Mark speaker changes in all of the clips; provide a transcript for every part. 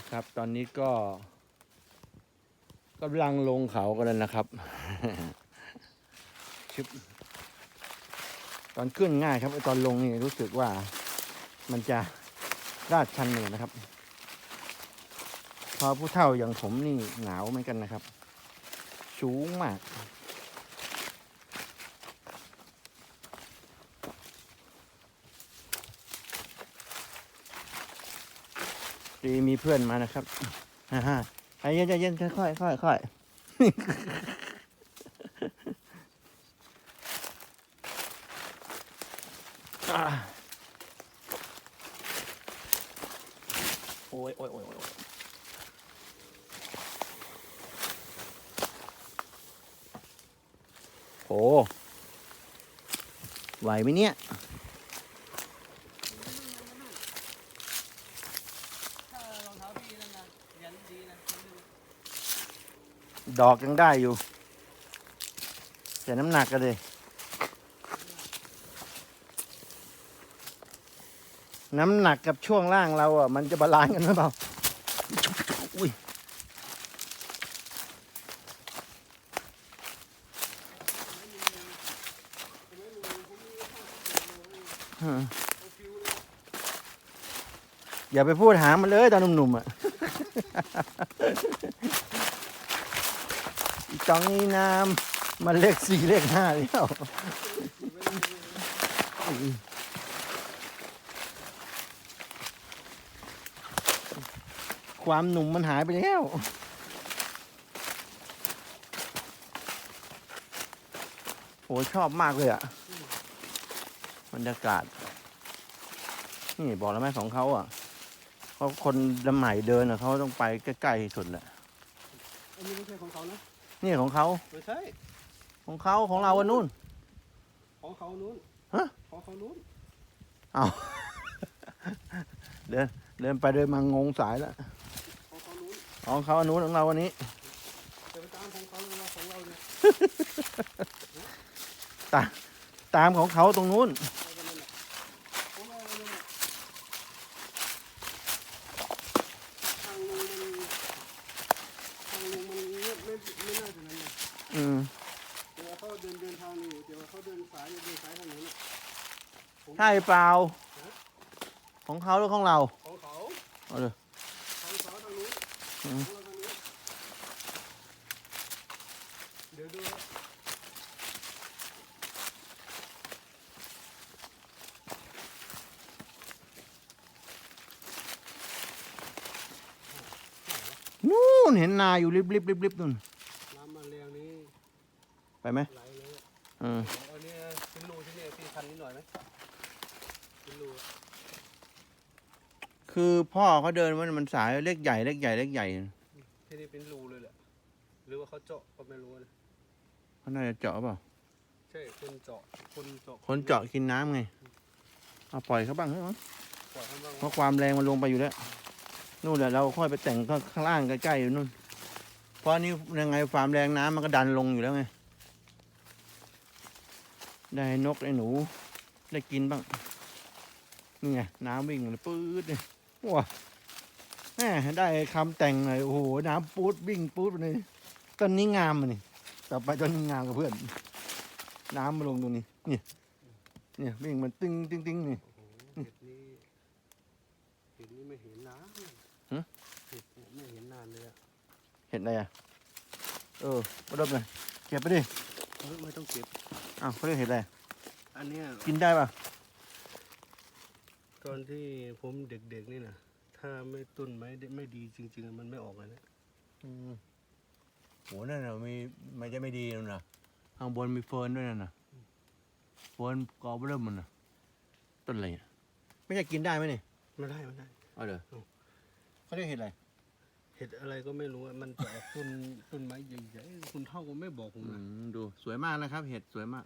Speaker 1: นะครับ ตอนนี้ก็กำลังลงเขากันแล้วนะครับชึบตอนขึ้นง่ายครับตอนลงนี่รู้สึกว่ามันจะลาดชันหนึ่งนะครับ พอผู้เฒ่าอย่างผมนี่หนาวเหมือนกันนะครับ สูงมาก ดีมีเพื่อนมานะครับฮ่าฮ่าใจเย็นใจเย็นค่อยค่อยค่อยค่อยโอ้ยโอ้ยโอ้ยโอ้ยโอ้ไหวไหมเนี่ย
Speaker 2: ถ้ารองเท้าพี่นั่นนะยันดีนะนิดนึง
Speaker 1: ดอกยังได้อยู่ แต่น้ำหนักก็เลยน้ำหนักกับช่วงล่างเราอะ มันจะบาลานซ์กันหรือเปล่าอุ้ยอย่าไปพูดหามันเลยตอนหนุ่มๆอะ จองนี่น้ำมันเลขสี่เลขห้าแล้วความหนุ่มมันหายไปแล้วโอ้ชอบมากเลยอะบรรยากาศ นี่บอกแล้วไหมของเขาอะเขาคนลำใหม่เดินอะเขาต้องไปใกล้ๆที่สุดแหละ
Speaker 2: อันนี้ไม่ใช่ของเขานะ
Speaker 1: นี่ของเขา
Speaker 2: ไม่ใช่
Speaker 1: ของเขาของเราอันนู่น
Speaker 2: ของเขานู้น
Speaker 1: ฮะ
Speaker 2: ของเขานู้น
Speaker 1: เดินไปเดินมางงสายแล้ว
Speaker 2: ของเขานู้น
Speaker 1: ของเขาอันนู้นของเราอันนี้
Speaker 2: จะไปตามของเขาหรือว่าของเราเนี่ย
Speaker 1: ตามของเขาตรงนู้น
Speaker 2: เอาไปนั่นแหละของเราเนี่ยทางลุงมันทางลุงมันไม่ไม่ไม่น่าจะนั้นนะ
Speaker 1: อืม
Speaker 2: เดี๋ยวเขาเดินเดินทางนี้อยู่เดี๋ยวเขาเดินสายเดินสายทางนู้นน่ะผม
Speaker 1: ใช่เปล่า ของเขาหรือของเรา
Speaker 2: ของเขา
Speaker 1: เอาเลย
Speaker 2: ของเขาทางนู้น
Speaker 1: อืม
Speaker 2: ของเราทางนี้เดี๋ยวดู
Speaker 1: นู่นเห็นนาอยู่ริบริบริบริบนู่น
Speaker 2: น้ำมันแรงนี้
Speaker 1: ไปไหม
Speaker 2: ไหลเลยอะ
Speaker 1: อืม
Speaker 2: เอาเนี่ยเป็นรูที่เนี่ยพี่คันนิดหน่อยไหมเป็น รูอะ
Speaker 1: คือพ่อเขาเดินว่ามันสายเล็กใหญ่เล็กใหญ่เล็กใหญ่
Speaker 2: ที่นี่เป็นรูเลยแหละหรือว่าเขาเจาะก็ไม่รู้นะ
Speaker 1: เขาน่าจะเจาะเปล่า
Speaker 2: ใช่คนเจาะคนเจาะ
Speaker 1: คนเจาะกินน้ำไงเอาปล่อยเขาบ้างเถอะมั้ง
Speaker 2: ปล่อยให้บ้าง
Speaker 1: เพราะความแรงมันลงไปอยู่แล้วนู่นแหละเราค่อยไปแต่งข้างล่างใกล้ๆอยู่นู่นเพราะนี่ยังไงความแรงน้ำมันก็ดันลงอยู่แล้วไง ได้ให้นกได้หนูได้กินบ้าง นี่ไงน้ำวิ่งเลยปื๊ดเลยว้าแหมได้คำแต่งเลยโอ้โหน้ำปูดวิ่งปูดไปเลยต้นนี้งามมันนี่ต่อไปต้นนี้งามกับเพื่อน น้ำมาลงตรงนี้เนี่ยเนี่ยวิ่งมันตึงตึงตึงนี่
Speaker 2: โอ้โหเห็ดนี้เห็ดนี้ไม่เห็นนะ
Speaker 1: หึ
Speaker 2: เห็ดเนี่ยไม่เห็นนานเลยอะ
Speaker 1: เห็นอะไรอะเออมาดมเลยเก็บไปดิ
Speaker 2: เฮ้ยไม่ต้องเก็บ
Speaker 1: อ้าวเขาเรียกเห็ดอะไร
Speaker 2: อันเนี้ย
Speaker 1: กินได้ป่ะ
Speaker 2: ตอนที่ผมเด็กๆนี่นะถ้าไม่ต้นไม้ไม่ดีจริง ๆ มันไม่ออกเลยนะ
Speaker 1: อืมโหนั่นน่ะมีมันจะไม่ดีนั่นน่ะข้างบนมีเฟิร์นด้วยนั่นน่ะเฟิร์นกอเริ่มมันน่ะต้นอะไรอะไม่ใช่กินได้ไหมนี่
Speaker 2: ไม่ได้ไม่ได้
Speaker 1: เอาเด้อ
Speaker 2: เอา
Speaker 1: เขาเรียกเห็ดอะไร
Speaker 2: เห็ดอะไรก็ไม่รู้อะมันจะออกต้นต้นไม้ใหญ่ๆคุณเท่าก็ไม่บอกผม
Speaker 1: อื
Speaker 2: นะ
Speaker 1: มดูสวยมากนะครับ เห็ดสวยมาก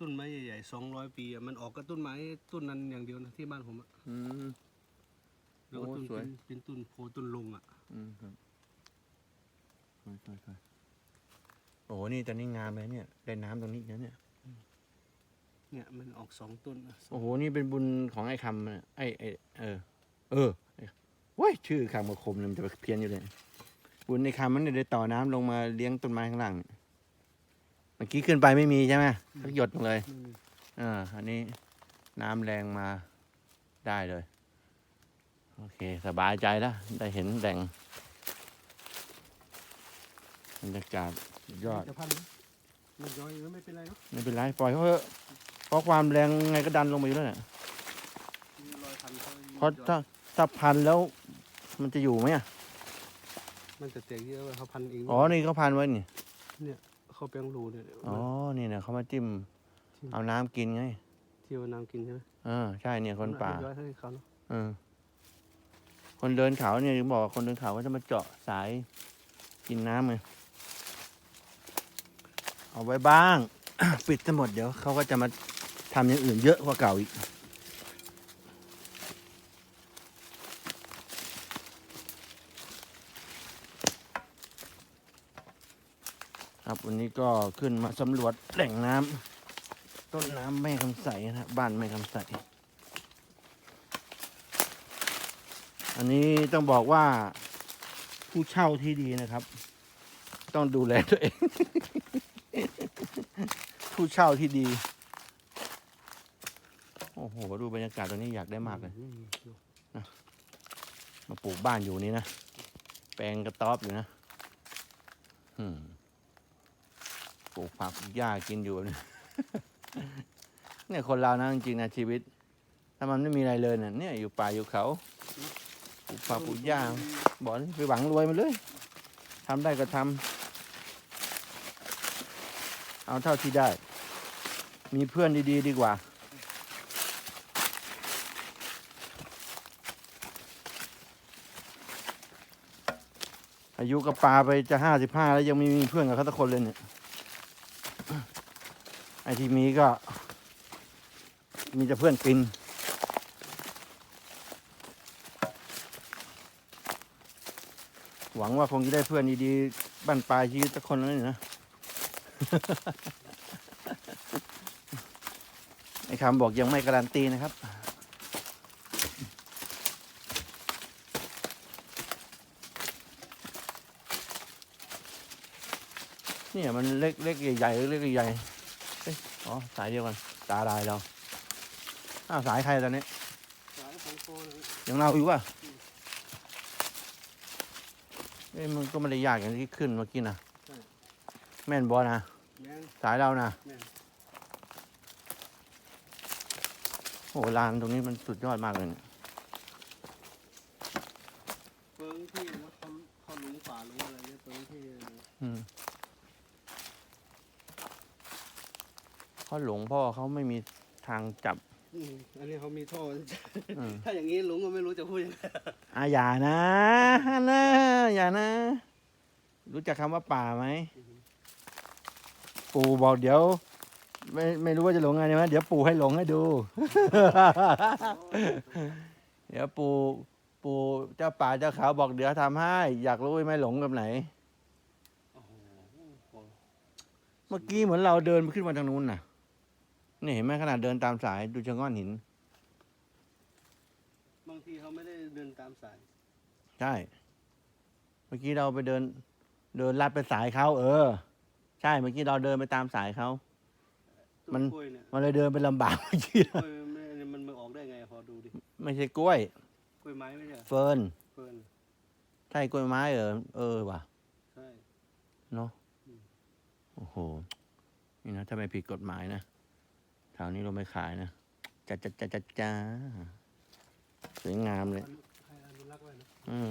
Speaker 2: ต้นไม้ใหญ่ๆสองร้อยปีอะมันออกก็ต้นไม้ต้นนั้นอย่างเดียวนะที่บ้านผมอะ
Speaker 1: อืม
Speaker 2: แล้วก็
Speaker 1: โอ้
Speaker 2: ต้น
Speaker 1: สวย
Speaker 2: เป็นเป็นต้นโพต้นลงอะ
Speaker 1: อืมครับสวยสวยสวยโอ้โหนี่ตอนนี้งามเลยเนี่ย ได้น้ำตรงนี้อีกแล้วเนี่ย
Speaker 2: เนี่ยมันออกสองต้นอะสอง
Speaker 1: โอ้โห นี่เป็นบุญของไอ้คำนะไอ้ไอ้เออ เออไอ้ว้ยชื่อคำกับคมเนี่ยมันจะไปเพี้ยนอยู่เลย บุญในคำมันเนี่ยได้ต่อน้ำลงมาเลี้ยงต้นไม้ข้างล่างเนี่ยเมื่อกี้ขึ้นไปไม่มีใช่ไหมสักหยดหนึ่งเลย
Speaker 2: อืม
Speaker 1: อ่าอันนี้น้ำแรงมาได้เลย โอเค สบายใจแล้ว ได้เห็นแหล่งบรรยากาศสุดยอด
Speaker 2: จะพันนะมันย้อยแล้วไม่เป็นไรเนาะ
Speaker 1: ไม่เป็นไรปล่อยเขาเถอะเพราะความแรงไงก็ดันลงไปอยู่แล้วเนี่ย
Speaker 2: มีรอยพันเขา
Speaker 1: เพราะถ้าถ้าพันแล้ว มันจะอยู่ไหมอะ
Speaker 2: มันจะเตะเยอะเลยเขาพันเอง
Speaker 1: อ๋อนี่เขาพันไว้นี่
Speaker 2: เขาเปียงรูเนี่ย
Speaker 1: อ๋อนี่เนี่ยเขามาจิ้ม
Speaker 2: จิ้ม
Speaker 1: เอาน้ำกินไง
Speaker 2: ที่ว่าน้ำกินใช่ไหม
Speaker 1: เออใช่เนี่ยคนป่า
Speaker 2: ย้อยให้เขาเนาะ
Speaker 1: เออคนเดินเขาเนี่ยถึงบอกว่าคนเดินเขาก็จะมาเจาะสายกินน้ำไงเอาไว้บ้าง ปิดทั้งหมดเดี๋ยวเขาก็จะมาทำอย่างอื่นเยอะกว่าเก่าอีก ครับวันนี้ก็ขึ้นมาสำรวจแหล่งน้ำต้นน้ำแม่คำใสนะบ้านแม่คำใส อันนี้ต้องบอกว่าผู้เช่าที่ดีนะครับ ต้องดูแลตัวเอง ผู้เช่าที่ดี โอ้โห ดูบรรยากาศตรงนี้อยากได้มากเลย
Speaker 2: อืมา
Speaker 1: ปลูกบ้านอยู่นี่นะ แปลงกระต๊อบอยู่นะ อืม ลูกผักปลูกหญ้ากินอยู่ เนี่ยคนเรานะจริงๆนะชีวิต ถ้ามันไม่มีอะไรเลยเนี่ยเนี่ยอยู่ป่าอยู่เขาปลูกผักปลูกหญ้าบอกนี่ไปหวังรวยมาเลยทำได้ก็ทำเอาเท่าที่ได้ มีเพื่อนดี ๆ ดีกว่าอายุกับปลาไปจะห้าสิบห้าแล้วยังไม่มีเพื่อนกับเขาสักคนเลยเนี่ย อที่มีก็ มีแต่เพื่อนกิน หวังว่าคงจะได้เพื่อนดีๆบ้านปลายชีวิตสักคนแล้วนี่นะ ไอ้คำบอกยังไม่การันตีนะครับเนี่ยมันเล็กเล็กใหญ่ๆเล็กใหญ่ อ้ยอ๋อ สายเดียวกัน ตาลายเราอ้าวสายใครตอนนี้
Speaker 2: สายของโคนะ
Speaker 1: ยังเราอยู่ป่ะเอ้ยมันก็ไม่ได้ยากอย่างที่ขึ้นเมื่อกี้นะแม่นบอนะ
Speaker 2: แม่ง
Speaker 1: สายเรานะ
Speaker 2: แม่น
Speaker 1: โอ้โหลานตรงนี้มันสุดยอดมากเลยเนี่ย
Speaker 2: เฟิงที่แล้วเขาเขาหลุงป่าหลุงอะไรเนี่ยเฟิงที่นะ
Speaker 1: อืมเขา หลงเพ่อเขาไม่มีทางจับ
Speaker 2: อืมอันนี้เขามีท่อ
Speaker 1: อืม
Speaker 2: ถ้าอย่างนี้หลุงก็ไม่รู้จะพูดยังไง
Speaker 1: อะอย่านะนะอย่านะ รู้จักคำว่าป่าไหมปู่บอกเดี๋ยว ไม่ไม่รู้ว่าจะหลงไงนะเดี๋ยวปู่ให้หลงให้ดู เดี๋ยวปู่ปู่เจ้าป่าเจ้าเขาบอกเดี๋ยวทำให้ อยากรู้ไหมหลงกับไหน
Speaker 2: โอ้โห
Speaker 1: เมื่อกี้เหมือนเราเดินขึ้นมาทางนู้นน่ะ นี่เห็นไหมขนาดเดินตามสายดูชะง่อนหิน
Speaker 2: บางทีเขาไม่ได้เดินตามสาย
Speaker 1: ใช่ เมื่อกี้เราไปเดิน เดินลัดไปสายเขาเออ ใช่เมื่อกี้เราเดินไปตามสายเขา
Speaker 2: ต้
Speaker 1: มัน
Speaker 2: กล้วยเนี่ย
Speaker 1: มันเลยเดินไปลำบากเมื่อกี้
Speaker 2: กล้วยมันมันมันออกได้ไงพอดูดิ
Speaker 1: ไม่ใช่กล้วย
Speaker 2: กล้วยไม้ไม่ใช่เหรอ
Speaker 1: เฟิร์น
Speaker 2: เฟิร์น
Speaker 1: ใช่กล้วยไม้เออเออว่ะ
Speaker 2: ใช่
Speaker 1: เนาะ
Speaker 2: อืม
Speaker 1: โอ้โห นี่นะถ้าไม่ผิดกฎหมายนะ แถวนี้เราไม่ขายนะจ้าจ้าจ้าจ้าจ้าสวยงามเลย
Speaker 2: ให้อนุรักษ์ไว้นะ
Speaker 1: อืม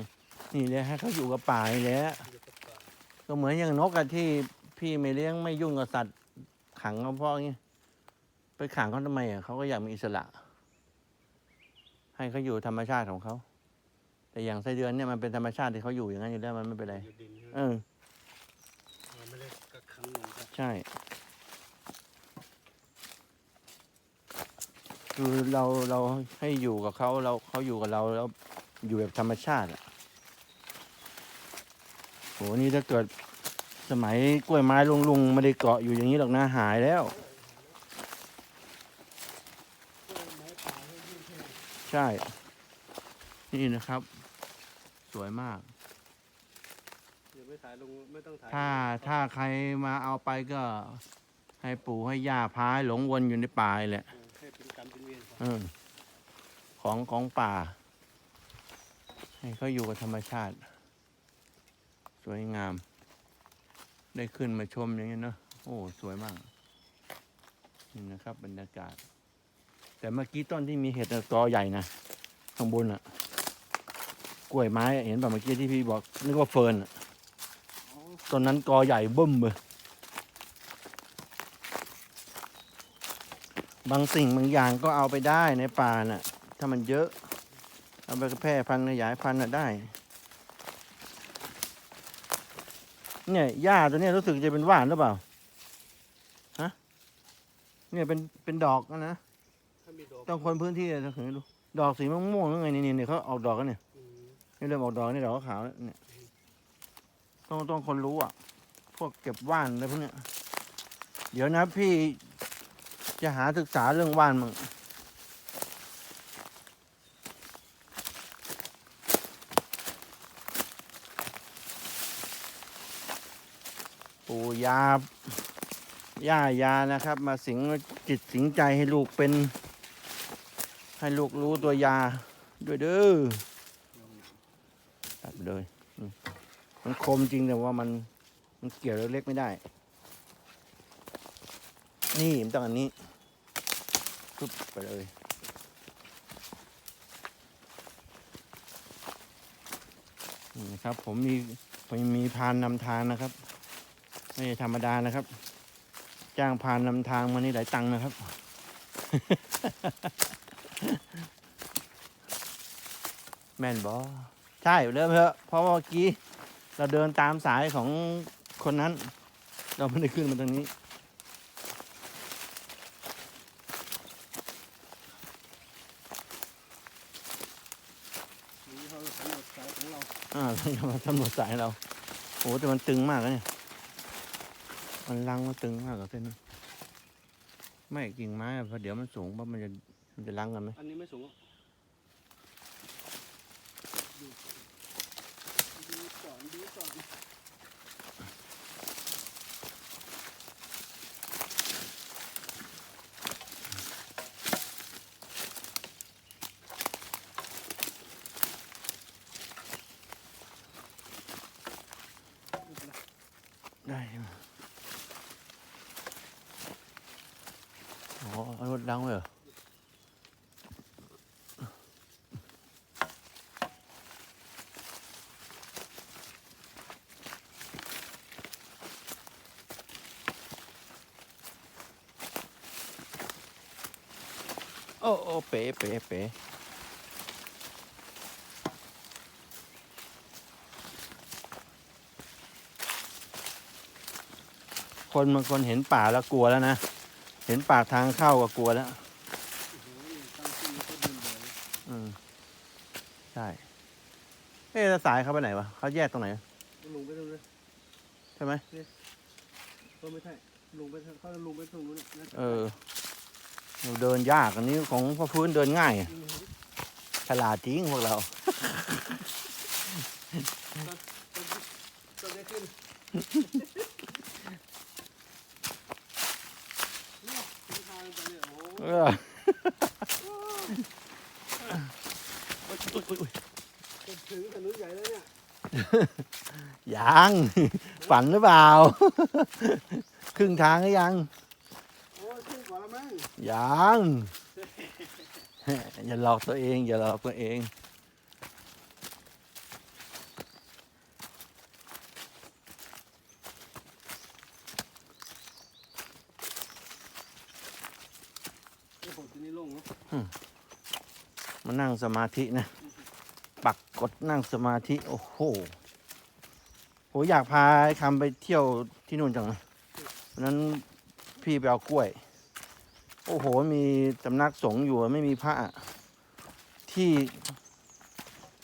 Speaker 1: นี่เลยให้เขาอยู่กับป่านี่แหละ
Speaker 2: เดี๋ยวกับป่า
Speaker 1: ก็เหมือนอย่างนกอะที่พี่ไม่เลี้ยงไม่ยุ่งกับสัตว์ ขังเขาเพราะอย่างงี้ไปขังเขาทำไมอะเขาก็อยากมีอิสระ ให้เขาอยู่ธรรมชาติของเขาแต่อย่างไส้เดือนเนี่ยมันเป็นธรรมชาติที่เขาอยู่อย่างนั้นอยู่แล้วมันไม่เป็นไร
Speaker 2: อยู่ดินใช่ไหม
Speaker 1: เออ
Speaker 2: เราไม่ได้กักขังหนูกัน
Speaker 1: ใช่ คือเราเราให้อยู่กับเขาเราเขาอยู่กับเราแล้วอยู่แบบธรรมชาติอะโหนี่ถ้าเกิดสมัยกล้วยไม้ลุงลุงๆไม่ได้เกาะอยู่อย่างนี้หรอกนะหายแล้ว ใช่ นี่นะครับ สวยมาก
Speaker 2: เดี๋ยวไม่ถ่ายลงไม่ต้องถ่าย
Speaker 1: ถ้าถ้าใครมาเอาไปก็ ให้ปู่ให้ย่าพายหลงวนอยู่ในป่าแหละ ของของป่า ให้เขาอยู่กับธรรมชาติ สวยงาม ได้ขึ้นมาชมอย่างนี้เนอะโอ้ สวยมาก นี่นะครับ บรรยากาศ แต่เมื่อกี้ต้นที่มีเห็ดน่ะกอใหญ่นะข้างบนอะกล้วยไม้ เห็นป่ะเมื่อกี้ที่พี่บอกนึกว่าเฟิร์นอะ
Speaker 2: อ๋อ
Speaker 1: ต้นนั้นกอใหญ่บึ้มเลย บางสิ่งบางอย่างก็เอาไปได้ในป่าน่ะ ถ้ามันเยอะ เอาไปแพร่พันธุ์ขยายพันธุ์น่ะได้ เนี่ยหญ้าตัวเนี้ยรู้สึกจะเป็นหว่านหรือเปล่าฮะเนี่ยเป็นเป็นดอกนะนะ
Speaker 2: ถ้ามีดอก
Speaker 1: ต้องคนพื้นที่จะถึงดูดอกสีม่วงๆหรือไงนี่นี่นี่เขาออกดอกกันเนี่ย
Speaker 2: อืม
Speaker 1: นี่เริ่มออกดอกนี่ดอกขาวแล้วเนี่ยต้องต้องคนรู้อะ พวกเก็บว่านอะไรพวกเนี้ย เดี๋ยวนะพี่ จะหาศึกษาเรื่องว่านมั่งปู่ยาย่ายานะครับ มาสิงจิตสิงใจให้ลูกเป็น ให้ลูกรู้ตัวยาด้วยเด้อตัดเลยมมันคมจริงแต่ว่ามันมันเกี่ยวเล็กๆไม่ได้ นี่มันต้องอันนี้ปึ๊บไปเลย นี่นะครับ ผมมีผมมีพานนำทางนะครับ ไม่ธรรมดานะครับ จ้างพานนำทางมานี่หลายตังค์นะครับ แม่นบอใช่เริ่มเถอะเพราะว่าเมื่อกี้ เราเดินตามสายของคนนั้น เราไม่ได้ขึ้นมาตรงนี้
Speaker 2: เขาสำรวจสายของเรา
Speaker 1: อ่าเรามาตำรวจสายเรา โอ้แต่มันตึงมากนะเนี่ย มันลังมันตึงมากกับเส้นนั้นไม่กิ่งไม้อะเพราะเดี๋ยวมันสูงปั๊บมันจะมันจะลังกันไหม
Speaker 2: อันนี้ไม่สูงดูดูก่อนดูก่อน
Speaker 1: ได้ใช่ไหมอ๋ อเอารถลังไว้เหรอโอ้โอ้เป๋เป๋เป๋คนบางคนเห็นป่าแล้วกลัวแล้วนะ เห็นปากทางเข้าก็กลัวแล้ว
Speaker 2: โอ้โหนี่ตั้งชื่อก็เดินบ่อย
Speaker 1: อืมใช่เอ๊ะแล้วสายเขาไปไหนวะเขาแยกตรงไหน
Speaker 2: ลงไปตรงนู้น
Speaker 1: ใช่ไหม
Speaker 2: ก็ไม่ใช่ลงไปทางเขาลงไปตรงนู้นนะ
Speaker 1: เออเราเดินยากอันนี้ของพ่อพื้นเดินง่าย
Speaker 2: อืม
Speaker 1: ฉลาดจริงพวกเรา
Speaker 2: ก็ได้ขึ้นเนี่ยทิ้งทางไป เอ
Speaker 1: อ
Speaker 2: ถึงถนนใหญ่แล้วเนี่ย
Speaker 1: ยัง ฝันหรือเปล่า ครึ่งทางก็ยัง
Speaker 2: โอ้ยขึ้นกว่าแล้วมั้ง
Speaker 1: ยัง อย่าหลอกตัวเอง อย่าหลอกตัวเอง
Speaker 2: ไอ้ผมตัวนี้โล่งเนาะ
Speaker 1: มานั่งสมาธินะ ปักกดนั่งสมาธิ โอ้โหโหอยากพาไอ้คำไปเที่ยวที่นู่นจังเลยวันนั้นพี่ไปเอากล้วย โอ้โห มีสำนักสงฆ์อยู่ไม่มีพระอะที่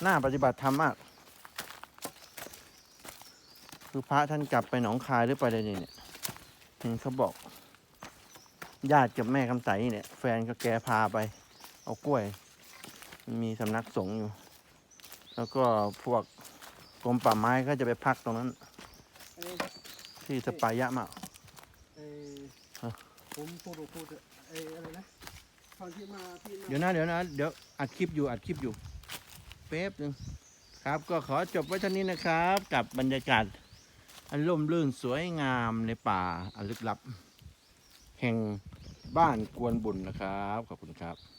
Speaker 1: น่าปฏิบัติธรรมมาก คือพระท่านกลับไปหนองคายหรือไปอะไรเนี่ยเห็นเขาบอก ญาติกับแม่คำใสเนี่ย แฟนก็แกพาไป เอากล้วย มันมีสำนักสงฆ์อยู่ แล้วก็พวกกรมป่าไม้ก็จะไปพักตรงนั้น
Speaker 2: ไอ้
Speaker 1: ที่สปายะมาก
Speaker 2: ไอ้
Speaker 1: ฮะ
Speaker 2: ผมพูดพูดไอ้อะไรนะตอนที่มาที่มา
Speaker 1: เดี๋ยวนะเดี๋ยวนะเดี๋ยวอัดคลิปอยู่อัดคลิปอยู่แป๊บหนึงครับ ก็ขอจบไว้เท่านี้นะครับ กับบรรยากาศอันร่มรื่นสวยงามในป่าอันลึกลับ แห่งบ้านกวนบุญนะครับ ขอบคุณครับ